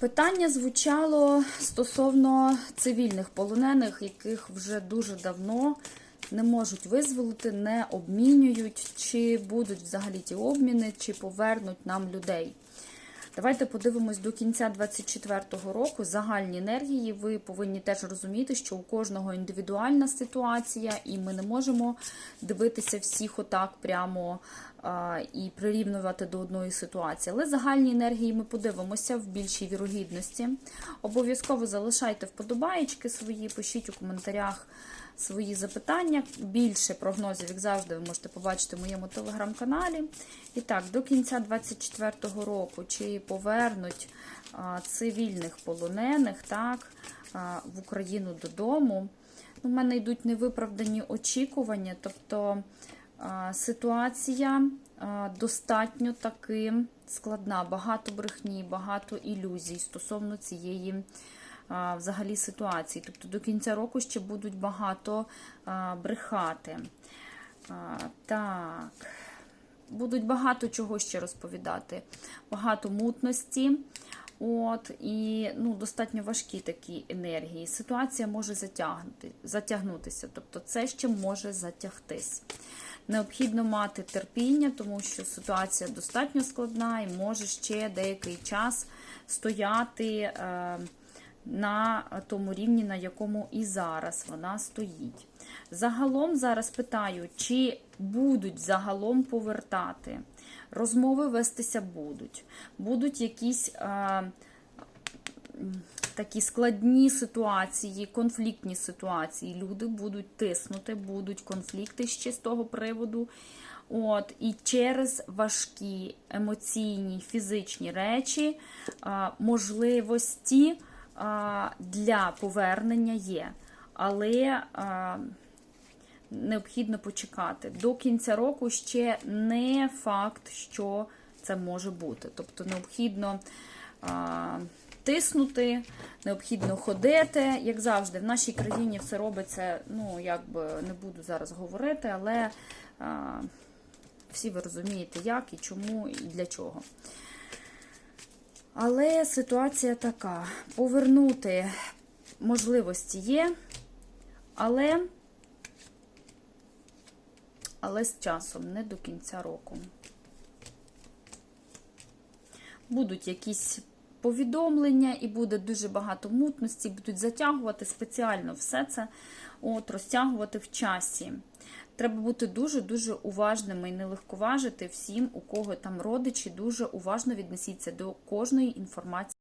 Питання звучало стосовно цивільних полонених, яких вже дуже давно не можуть визволити, не обмінюють, чи будуть взагалі ті обміни, чи повернуть нам людей. Давайте подивимось до кінця 2024 року загальні енергії. Ви повинні теж розуміти, що у кожного індивідуальна ситуація, і ми не можемо дивитися всіх отак прямо а, і прирівнювати до одної ситуації. Але загальні енергії ми подивимося в більшій вірогідності. Обов'язково залишайте вподобаєчки свої, пишіть у коментарях свої запитання. Більше прогнозів, як завжди, ви можете побачити в моєму телеграм-каналі. І так, до кінця 2024 року чи повернуть цивільних полонених так, в Україну додому. У мене йдуть невиправдані очікування, тобто ситуація достатньо таки складна, багато брехні, багато ілюзій стосовно цієї взагалі ситуації. Тобто до кінця року ще будуть багато брехати. Так, будуть багато чого ще розповідати, багато мутності. От, і ну, достатньо важкі такі енергії. Ситуація може затягнути, затягнутися, тобто це ще може затягтись. Необхідно мати терпіння, тому що ситуація достатньо складна і може ще деякий час стояти е, на тому рівні, на якому і зараз вона стоїть. Загалом зараз питаю, чи будуть загалом повертати. Розмови вестися будуть. Будуть якісь е, такі складні ситуації, конфліктні ситуації. Люди будуть тиснути, будуть конфлікти ще з того приводу. От, І через важкі емоційні, фізичні речі е, можливості е, для повернення є. Але е, необхідно почекати. До кінця року ще не факт, що це може бути. Тобто необхідно а, тиснути, необхідно ходити. Як завжди, в нашій країні все робиться, ну, якби не буду зараз говорити, але а, всі ви розумієте, як і чому, і для чого. Але ситуація така: повернути можливості є, але але з часом, не до кінця року. Будуть якісь повідомлення, і буде дуже багато мутності, будуть затягувати спеціально все це, от, розтягувати в часі. Треба бути дуже-дуже уважними і не легковажити всім, у кого там родичі, дуже уважно віднесіться до кожної інформації.